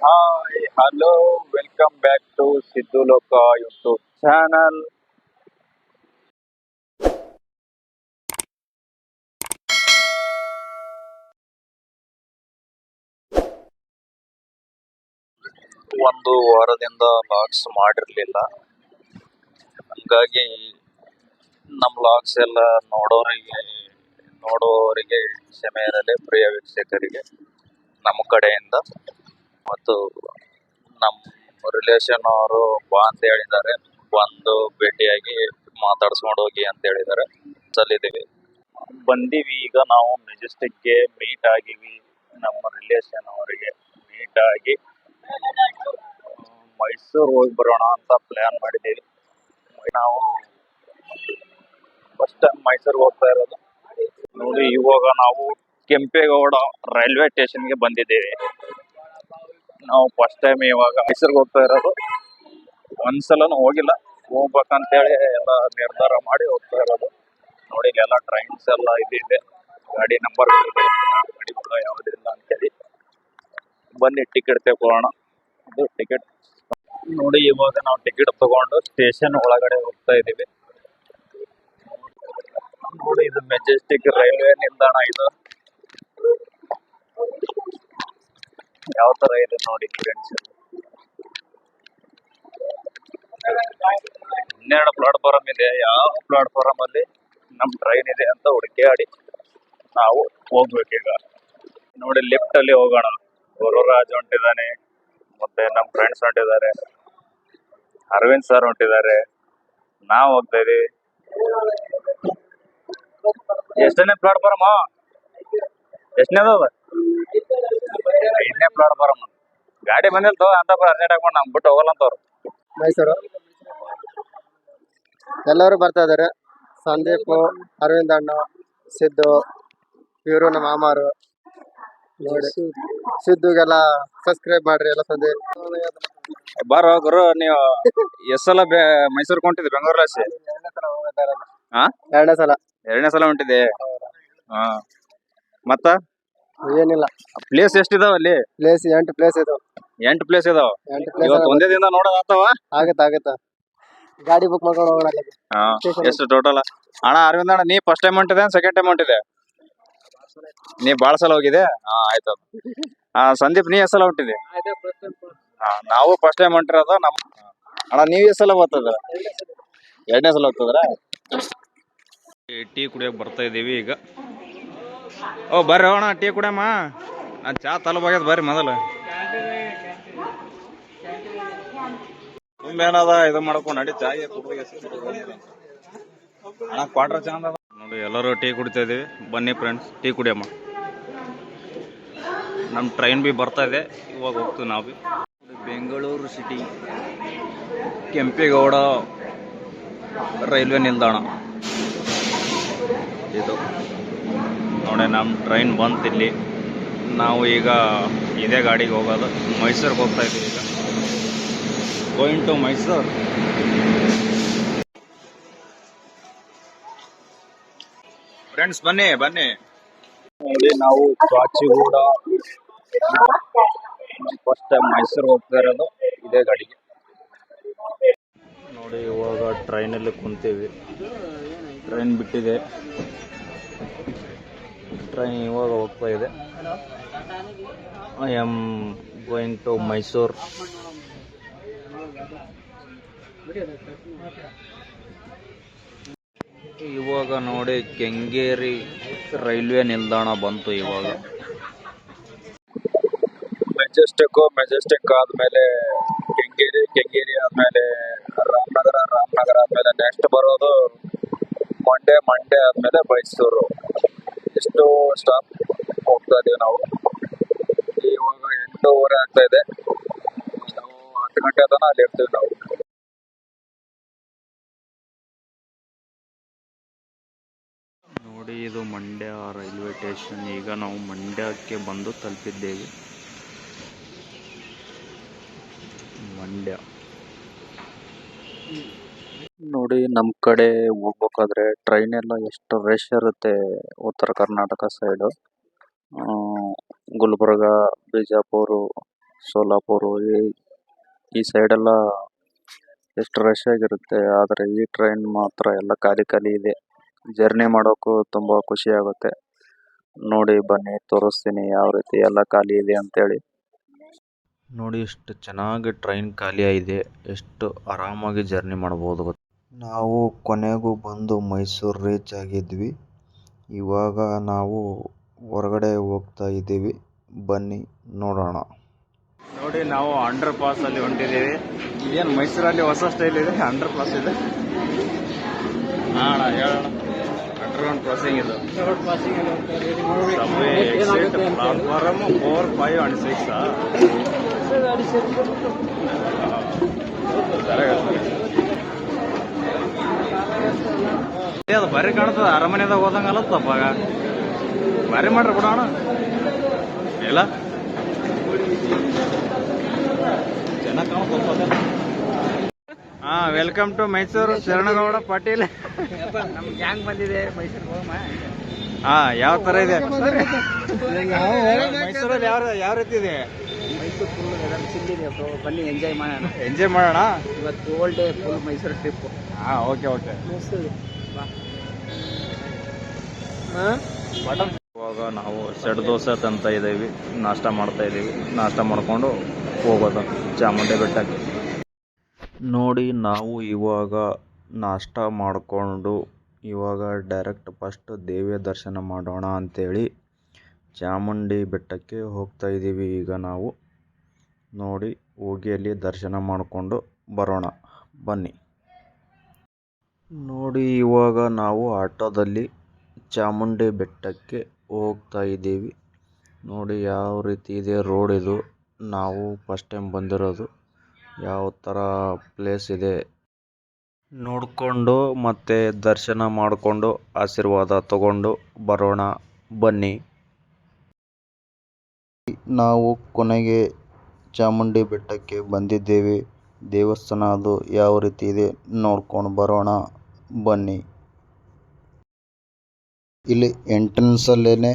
Hi hello welcome back to Siddu Loka YouTube channel ಒಂದು ವಾರದಿಂದ logs ಮಾಡಿರ್ಲಿಲ್ಲ. ಹಂಗಾಗಿ ನಮ್ಮ ಲಾಗ್ಸ್ ಎಲ್ಲ ನೋಡೋರಿಗೆ ನೋಡೋರಿಗೆ ಇರಲಿ, ಪ್ರಿಯ ವೀಕ್ಷಕರಿಗೆ, ನಮ್ಮ ಕಡೆಯಿಂದ. ಮತ್ತು ನಮ್ಮ ರಿಲೇಷನ್ ಅವರು ಬಾ ಅಂತ ಹೇಳಿದ್ದಾರೆ. ಬಂದು ಭೇಟಿಯಾಗಿ ಮಾತಾಡ್ಸ್ಕೊಂಡು ಹೋಗಿ ಅಂತ ಹೇಳಿದ್ದಾರೆ. ಚಲಿದ್ದೀವಿ ಬಂದೀವಿ. ಈಗ ನಾವು ಮೆಜೆಸ್ಟಿಕ್ಗೆ ಮೀಟ್ ಆಗಿವಿ. ನಮ್ಮ ರಿಲೇಷನ್ ಅವರಿಗೆ ಮೀಟ್ ಆಗಿ, ಮೈಸೂರು ಹೋಗಿ ಬರೋಣ ಅಂತ ಪ್ಲ್ಯಾನ್ ಮಾಡಿದ್ದೀವಿ. ನಾವು ಫಸ್ಟ್ ಟೈಮ್ ಮೈಸೂರಿಗೆ ಹೋಗ್ತಾ ಇರೋದು. ನೋಡಿ, ಇವಾಗ ನಾವು ಕೆಂಪೇಗೌಡ ರೈಲ್ವೆ ಸ್ಟೇಷನ್ಗೆ ಬಂದಿದ್ದೇವೆ. ನಾವು ಫಸ್ಟ್ ಟೈಮ್ ಇವಾಗ ಮೈಸೂರಿಗೆ ಹೋಗ್ತಾ ಇರೋದು. ಒಂದ್ಸಲನು ಹೋಗಿಲ್ಲ. ಹೋಗ್ಬೇಕಂತೇಳಿ ಎಲ್ಲ ನಿರ್ಧಾರ ಮಾಡಿ ಹೋಗ್ತಾ ಇರೋದು. ನೋಡಿ ಎಲ್ಲ ಟ್ರೈನ್ಸ್ ಎಲ್ಲ ಇದೆ ಗಾಡಿ ನಂಬರ್ ಕೂಡ ಯಾವುದಿಲ್ಲ ಅಂತೇಳಿ. ಬನ್ನಿ ಟಿಕೆಟ್ ತಗೊಳ್ಳೋಣ. ಇದು ಟಿಕೆಟ್ ನೋಡಿ, ಇವಾಗ ನಾವು ಟಿಕೆಟ್ ತಗೊಂಡು ಸ್ಟೇಷನ್ ಒಳಗಡೆ ಹೋಗ್ತಾ ಇದೀವಿ ನೋಡಿ, ಇದು ಮೆಜೆಸ್ಟಿಕ್ ರೈಲ್ವೆ ನಿಲ್ದಾಣ ಇದು. ಯಾವ ತರ ಇದೆ ನೋಡಿ ಫ್ರೆಂಡ್ಸ್ ಹನ್ನೆರಡು ಪ್ಲಾಟ್ಫಾರಂ ಇದೆ. ಯಾವ ಪ್ಲಾಟ್ಫಾರಂ ಅಲ್ಲಿ ನಮ್ ಟ್ರೈನ್ ಇದೆ ಅಂತ ಹುಡುಕಾಡಿ ನಾವು ಹೋಗ್ಬೇಕೀಗ. ನೋಡಿ ಲಿಫ್ಟ್ ಅಲ್ಲಿ ಹೋಗೋಣ. ಗುರುರಾಜ್ ಹೊಂಟಿದ್ದಾನೆ ಮತ್ತೆ ನಮ್ ಫ್ರೆಂಡ್ಸ್ ಹೊಂಟಿದ್ದಾರೆ ಅರವಿಂದ್ ಸರ್ ಹೊಂಟಿದ್ದಾರೆ ನಾವು ಹೋಗ್ತಾ ಇದೀವಿ. ಎಷ್ಟನೇ ಪ್ಲಾಟ್ಫಾರಮ್ ಎಷ್ಟನೇದು ಐದನೇ ಬರಮ್ಮ ಗಾಡಿ ಬಂದಿಲ್ತು ಅಂತ ಅರ್ಜೆಂಟ್ ಹಾಕೊಂಡು ನಮ್ ಬಿಟ್ಟು ಹೋಗಲ್ಲ ಅಂತವ್ರು ಮೈಸೂರು ಎಲ್ಲರೂ ಬರ್ತಾ ಇದಾರೆ. ಸಂದೀಪ್ ಅರವಿಂದ್ ಅಣ್ಣ ಸಿದ್ದು ಇವರು ನಮ್ಮ ಮಾಮಾರು. ನೋಡಿ. ಸಿದ್ದುಗೆಲ್ಲ ಸಬ್ಸ್ಕ್ರೈಬ್ ಮಾಡ್ರಿ ಎಲ್ಲ ಸಂದೀಪ್. ಬಾರೋ ಗುರು ನೀವು ಬೆ ಮೈಸೂರ್ಗೆ ಹೊಂಟಿದ್ರಿ ಬೆಂಗಳೂರಲ್ಲಿ ಹಾ? ಎರಡನೇ ಸಲ. ಎರಡನೇ ಸಲ ಹೊಂಟಿದೆ ಹಾ. ಮತ್ತ? ಏನಿಲ್ಲ. ಪ್ಲೇಸ್ ಎಷ್ಟಿದಾವ ಅಲ್ಲಿ? ಪ್ಲೇಸ್ ಎಂಟು ಪ್ಲೇಸ್ ಇದಾವ್. ಎಂಟು ಪ್ಲೇಸ್ ಇದಾವ? ಎಂಟು ಪ್ಲೇಸ್ ಇವತ್ತು ಒಂದೇ ದಿನ ನೋಡೋದಾಗ್ತಾವ ಆಗತ್ತ ಆಗತ್ತ ಗಾಡಿ ಬುಕ್ ಮಾಡ್ಕೊಂಡು ಹೋಗೋಣ ಅಲ್ಲಿಗೆ. ಹಾ ಎಷ್ಟು ಟೋಟಲ್ ಅಣ್ಣ ಅರವಿಂದ ಅಣ್ಣ ನೀ ಫಸ್ಟ್ ಟೈಮ್ ಹೊಂಟಿದೆ ಸೆಕೆಂಡ್ ಅಮೌಂಟ್ ಇದೆ ನೀ ಬಾಳ ಸಲ ಹೋಗಿದೆ ಹಾ ಆಯ್ತು. ಹಾ ಸಂದೀಪ್ ನೀ ಎಷ್ಟ್ ಸಲ ಹೊಂಟಿದೆ ಹಾ ನಾವು ಫಸ್ಟ್ ಟೈಮ್ ಹೊಂಟಿರೋದು ನಮ್ ಅಣ್ಣ ನೀವ್ ಎಷ್ಟ್ ಸಲ ಬರ್ತದ ಎರಡನೇ ಸಲ ಹೋಗ್ತದ್ರ? ಟೀ ಕುಡಿಯಕ್ ಬರ್ತಾ ಇದೀವಿ ಈಗ. ಓ, ಬರ್ರಿ ಅಣ್ಣ ಟೀ ಕುಡಿಯಮ್ಮ. ನಾನ್ ಚಾ ತಲುಪಾಗ್ಯದ ಬರ್ರಿ ಮೊದಲು. ಏನದ ಇದು ಮಾಡ್ಕೊಂಡು ನಡಿ ಚಾ ಅಣ್ಣ ಚಂದ ನೋಡಿ, ಎಲ್ಲರೂ ಟೀ ಕುಡಿತಾ ಇದೀವಿ. ಬನ್ನಿ ಫ್ರೆಂಡ್ಸ್ ಟೀ ಕುಡಿಯಮ್ಮ. ನಮ್ಮ ಟ್ರೈನ್ ಬಿ ಬರ್ತಾ ಇದೆ. ಇವಾಗ ಹೋಗ್ತೀವಿ ನಾವು ಬಿ. ಬೆಂಗಳೂರು ಸಿಟಿ ಕೆಂಪೇಗೌಡ ರೈಲ್ವೆ ನಿಲ್ದಾಣ. ಇದು. ನೋಡಿ ನಮ್ಮ ಟ್ರೈನ್ ಬಂತು ಇಲ್ಲಿ ನಾವು ಈಗ ಇದೇ ಗಾಡಿಗೆ ಹೋಗೋದು. ಮೈಸೂರಿಗೆ ಹೋಗ್ತಾ ಇದ್ದೀವಿ ಈಗ. ಗೋಯಿಂಗ್ ಟು ಮೈಸೂರ್ ಫ್ರೆಂಡ್ಸ್ ಬನ್ನಿ ಬನ್ನಿ. ನೋಡಿ ನಾವು ಕಾಚಿಗೂಡ ಫಸ್ಟ್ ಟೈಮ್ ಮೈಸೂರು ಹೋಗ್ತಾ ಇರೋದು. ಇದೇ ಗಾಡಿಗೆ. ನೋಡಿ ಇವಾಗ ಟ್ರೈನಲ್ಲಿ ಕುಂತೀವಿ. ಟ್ರೈನ್ ಬಿಟ್ಟಿದೆ. ಟ್ರೈನ್ ಇವಾಗ ಹೋಗ್ತಾ ಇದೆ. I am going to Mysore ಇವಾಗ ನೋಡಿ ಕೆಂಗೇರಿ ರೈಲ್ವೆ ನಿಲ್ದಾಣ ಬಂತು ಇವಾಗ. ಮೆಜೆಸ್ಟಿಕ್ ಮೆಜೆಸ್ಟಿಕ್ ಆದ್ಮೇಲೆ ಕೆಂಗೇರಿ ಕೆಂಗೇರಿ ಆದ್ಮೇಲೆ ರಾಮನಗರ ರಾಮನಗರ ಆದ್ಮೇಲೆ ನೆಕ್ಸ್ಟ್ ಬರೋದು ನೋಡಿ, ಇದು ಮಂಡ್ಯ ರೈಲ್ವೆ ಸ್ಟೇಷನ್. ಈಗ ನಾವು ಮಂಡ್ಯಕ್ಕೆ ಬಂದು ತಲುಪಿದ್ದೇವೆ. ಮಂಡ್ಯ. ನೋಡಿ ನಮ್ಮ ಕಡೆ ಹೋಗ್ಬೇಕಾದ್ರೆ ಟ್ರೈನ್ ಎಲ್ಲ ಎಷ್ಟು ರಶ್ ಇರುತ್ತೆ ಉತ್ತರ ಕರ್ನಾಟಕ ಸೈಡು ಗುಲ್ಬರ್ಗ, ಬಿಜಾಪುರ, ಸೋಲಾಪುರ, ಈ- ಈ ಸೈಡ್ ಎಲ್ಲ ಎಷ್ಟು ರಶ್ ಆಗಿರುತ್ತೆ. ಆದರೆ ಈ ಟ್ರೈನ್ ಮಾತ್ರ ಎಲ್ಲ ಖಾಲಿ ಖಾಲಿ ಇದೆ. ಜರ್ನಿ ಮಾಡೋಕ್ಕೂ ತುಂಬಾ ಖುಷಿ ಆಗುತ್ತೆ. ನೋಡಿ ಬನ್ನಿ ತೋರಿಸ್ತೀನಿ ಯಾವ ರೀತಿ ಎಲ್ಲ ಖಾಲಿ ಇದೆ ಅಂತೇಳಿ. ನೋಡಿ ಎಷ್ಟು ಚೆನ್ನಾಗಿ ಟ್ರೈನ್ ಖಾಲಿ ಆಗಿದೆ. ಎಷ್ಟು ಆರಾಮಾಗಿ ಜರ್ನಿ ಮಾಡ್ಬೋದು ಗೊತ್ತಾ. ನಾವು ಕೊನೆಗೂ ಬಂದು ಮೈಸೂರು ರೀಚ್ ಆಗಿದ್ವಿ. ಇವಾಗ ನಾವು ಹೊರಗಡೆ ಹೋಗ್ತಾ ಇದ್ದೀವಿ. ಬನ್ನಿ ನೋಡೋಣ. ನೋಡಿ ನಾವು ಅಂಡರ್ ಪಾಸ್ ಅಲ್ಲಿ ಹೊಂಟಿದ್ದೀವಿ. ಏನು ಮೈಸೂರಲ್ಲಿ ಹೊಸ ಸ್ಟೈಲ್ ಇದೆ ಅಂಡರ್ ಪಾಸ್ ಇದೆ. ಹಾ ಹೇಳೋಣ. ಅಂಡರ್ ಗ್ರೌಂಡ್ ಕ್ರಾಸಿಂಗ್ ಇದು platform four five and six ಅದು ಬರೀ ಕಾಣ್ತದ. ಅರಮನೆದಾಗ ಹೋದಂಗಲ್ಲ ಆಗ. ಭಾರಿ ಮಾಡ್ರಿ ಬಿಡೋಣ. ಇಲ್ಲ. ಚೆನ್ನಾಗಿ ಕಾಣುತ್ತಪ್ಪ ಹಾ ವೆಲ್ಕಮ್ ಟು ಮೈಸೂರು ಶರಣಗೌಡ ಪಾಟೀಲ್. ನಮ್ ಗ್ಯಾಂಗ್ ಬಂದಿದೆ ಮೈಸೂರು ಹಾ ಯಾವ ತರ ಇದೆ? ಮೈಸೂರಲ್ಲಿ ಯಾವ ಯಾವ ರೀತಿ ಇದೆ? ಮೈಸೂರು ಫುಲ್ ಚಿಲ್ಲಿದೆ ಬನ್ನಿ ಎಂಜಾಯ್ ಮಾಡೋಣ. ಎಂಜಾಯ್ ಮಾಡೋಣ? ಇವತ್ತು all day full Mysuru trip ಹಾ ಓಕೆ ಓಕೆ ಮೈಸೂರು ಇವಾಗ ನಾವು ಸೆಡ್ ದೋಸೆ ತಂತ ಇದ್ದೀವಿ ನಾಷ್ಟ ಮಾಡ್ತಾ ಇದ್ದೀವಿ ನಾಷ್ಟ ಮಾಡ್ಕೊಂಡು ಹೋಗೋದು. ಚಾಮುಂಡಿ ಬೆಟ್ಟಕ್ಕೆ. ನೋಡಿ ನಾವು ಇವಾಗ ನಾಷ್ಟ ಮಾಡಿಕೊಂಡು ಇವಾಗ ಡೈರೆಕ್ಟ್ ಫಸ್ಟ್ ದೇವಿಯ ದರ್ಶನ ಮಾಡೋಣ ಅಂಥೇಳಿ ಚಾಮುಂಡಿ ಬೆಟ್ಟಕ್ಕೆ ಹೋಗ್ತಾ ಇದ್ದೀವಿ. ಈಗ ನಾವು ನೋಡಿ ಹೋಗಿ ಅಲ್ಲಿ ದರ್ಶನ ಮಾಡಿಕೊಂಡು ಬರೋಣ. ಬನ್ನಿ. ನೋಡಿ ಇವಾಗ ನಾವು ಆಟೋದಲ್ಲಿ ಚಾಮುಂಡಿ ಬೆಟ್ಟಕ್ಕೆ ಹೋಗ್ತಾ ಇದ್ದೀವಿ. ನೋಡಿ ಯಾವ ರೀತಿ ಇದೆ ರೋಡ್ ಇದು. ನಾವು ಫಸ್ಟ್ ಟೈಮ್ ಬಂದಿರೋದು. ಯಾವ ಥರ ಪ್ಲೇಸ್ ಇದೆ ನೋಡಿಕೊಂಡು ಮತ್ತೆ ದರ್ಶನ ಮಾಡಿಕೊಂಡು ಆಶೀರ್ವಾದ ತಗೊಂಡು ಬರೋಣ, ಬನ್ನಿ. ನಾವು ಕೊನೆಗೆ ಚಾಮುಂಡಿ ಬೆಟ್ಟಕ್ಕೆ ಬಂದಿದ್ದೇವೆ. ದೇವಸ್ಥಾನ ಅದು ಯಾವ ರೀತಿ ಇದೆ ನೋಡ್ಕೊಂಡು ಬರೋಣ, ಬನ್ನಿ. ಇಲ್ಲಿ ಎಂಟ್ರೆನ್ಸಲ್ಲೇ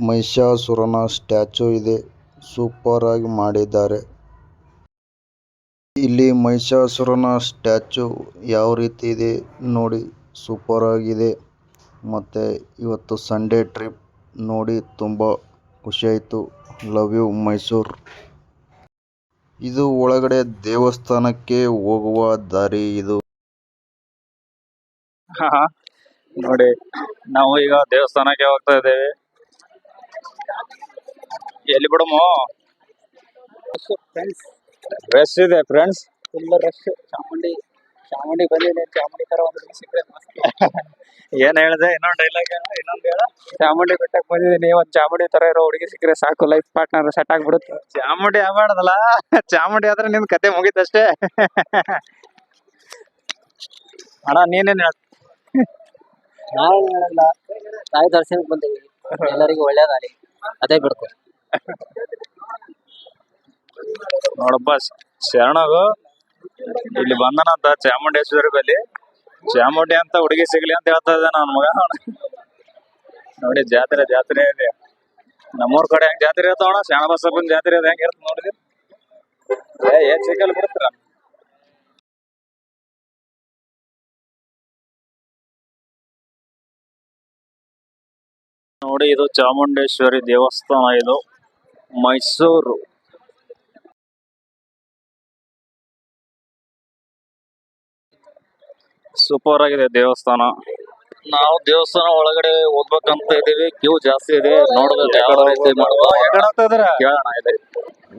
ಮಹಿಷಾಸುರನ ಸ್ಟ್ಯಾಚು ಇದೆ. ಸೂಪರ್ ಆಗಿ ಮಾಡಿದ್ದಾರೆ. ಇಲ್ಲಿ ಮಹಿಷಾಸುರನ ಸ್ಟ್ಯಾಚು ಯಾವ ರೀತಿ ಇದೆ ನೋಡಿ ಸೂಪರ್ ಆಗಿದೆ. ಮತ್ತೆ ಇವತ್ತು ಸಂಡೇ ಟ್ರಿಪ್ ನೋಡಿ ತುಂಬಾ ಖುಷಿ ಆಯಿತು. ಲವ್ ಯು ಮೈಸೂರ್ ಇದು ಒಳಗಡೆ ದೇವಸ್ಥಾನಕ್ಕೆ ಹೋಗುವ ದಾರಿ ಇದು. ನೋಡಿ ನಾವು ಈಗ ದೇವಸ್ಥಾನಕ್ಕೆ ಹೋಗ್ತಾ ಇದ್ದೇವೆ. ಎಲ್ಲಿ ಬಿಡಮೋ? ಫ್ರೆಂಡ್ಸ್ ರಶ್ ಇದೆ friends full rush Chamundi Chamundi ಬಂದಿದೆ ಚಾಮುಂಡಿ ತರ ಒಂದು ಸಿಕ್ಕರೆ ಏನ್ ಹೇಳಿದೆ? ಇನ್ನೊಂದು ಡೈಲಾಗ್ ಇನ್ನೊಂದು ಹೇಳ. ಚಾಮುಂಡಿ ಬೆಟ್ಟಕ್ಕೆ ಬಂದಿದ್ದೀನಿ ಒಂದು ಚಾಮುಂಡಿ ತರ ಇರೋ ಹುಡುಗಿ ಸಿಕ್ಕರೆ ಸಾಕು ಲೈಫ್ ಪಾರ್ಟ್ನರ್ ಸೆಟ್ ಆಗ್ಬಿಡುತ್ತೆ. ಚಾಮುಂಡಿ ಆಗ್ಬಾರ್ದಲ್ಲ ಚಾಮುಂಡಿ ಆದ್ರೆ ನಿನ್ ಕತೆ ಮುಗೀತಷ್ಟೇ. ಅಣ್ಣ ನೀನೇನ್ ಹೇಳ್ ಹೇಳಲ್ಲ ತಾಯಿ ದರ್ಶನಕ್ಕೆ ಬಂದಿವಿ ಎಲ್ಲರಿಗೂ ಒಳ್ಳೇದಾಗಲಿ. ಅದೇ ಬಿಡ್ತು ನೋಡಪ್ಪ, ಶರಣಗು. ಇಲ್ಲಿ ಬಂದನಂತ ಚಾಮುಂಡೇಶ್ವರಿ ಬಲ್ಲಿ ಚಾಮುಂಡಿ ಅಂತ ಹುಡುಗಿ ಸಿಗ್ಲಿ ಅಂತ ಹೇಳ್ತಾ ಇದ್ದಾನ ಅವನ ಮಗ. ನೋಡಿ, ಜಾತ್ರೆ ಜಾತ್ರೆ ಇದೆ. ನಮ್ಮೂರ್ ಕಡೆ ಹೆಂಗ್ ಜಾತ್ರೆ ಇರ್ತಾವಣ ಶಾಣಬಸಪ್ಪನ ಜಾತ್ರೆ ಅದ ಹೆಂಗ್ ಇರ್ತ ನೋಡಿದ್ರಿ? ಏನ್ ಸಿಗಲ್ ಬಿಡ್ತೀರ? ನೋಡಿ, ಇದು ಚಾಮುಂಡೇಶ್ವರಿ ದೇವಸ್ಥಾನ ಇದು. ಮೈಸೂರು. ಸೂಪರ್ ಆಗಿದೆ ದೇವಸ್ಥಾನ. ನಾವು ದೇವಸ್ಥಾನ ಒಳಗಡೆ ಹೋಗ್ಬೇಕಂತ ಇದೀವಿ ಕ್ಯೂ ಜಾಸ್ತಿ ಇದೆ. ನೋಡ್ಬೇಕು ಯಾವ ರೀತಿ ಮಾಡ್ಬೋದು ಕೇಳೋಣ ಇದೆ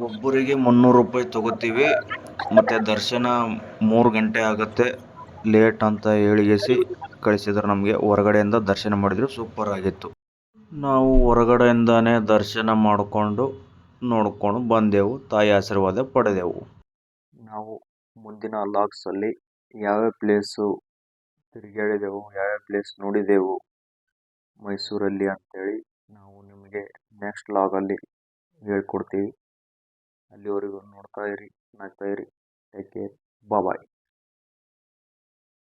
ಒಬ್ಬರಿಗೆ ಮುನ್ನೂರು ರೂಪಾಯಿ ತಗೋತೀವಿ. ಮತ್ತೆ ದರ್ಶನ ಮೂರು ಗಂಟೆ ಆಗುತ್ತೆ. ಲೇಟ್ ಅಂತ ಹೇಳಿಗೆಸಿ ಕಳಿಸಿದ್ರು ನಮಗೆ. ಹೊರಗಡೆಯಿಂದ ದರ್ಶನ ಮಾಡಿದ್ರು. ಸೂಪರ್ ಆಗಿತ್ತು. ನಾವು ಹೊರಗಡೆಯಿಂದಾನೆ ದರ್ಶನ ಮಾಡಿಕೊಂಡು ನೋಡಿಕೊಂಡು ಬಂದೆವು. ತಾಯಿ ಆಶೀರ್ವಾದ ಪಡೆದೆವು. ನಾವು ಮುಂದಿನ ಲಾಗ್ಸಲ್ಲಿ ಯಾವ ಪ್ಲೇಸು ತಿರುಗಾಡಿದೆವು ಯಾವ್ಯಾವ ಪ್ಲೇಸ್ ನೋಡಿದೆವು ಮೈಸೂರಲ್ಲಿ ಅಂತೇಳಿ ನಾವು ನಿಮಗೆ ನೆಕ್ಸ್ಟ್ ಲಾಗಲ್ಲಿ ಹೇಳ್ಕೊಡ್ತೀವಿ. ಅಲ್ಲಿವರೆಗೂ ನೋಡ್ತಾ ಇರಿ, ನಗ್ತಾ ಇರಿ. Take care bye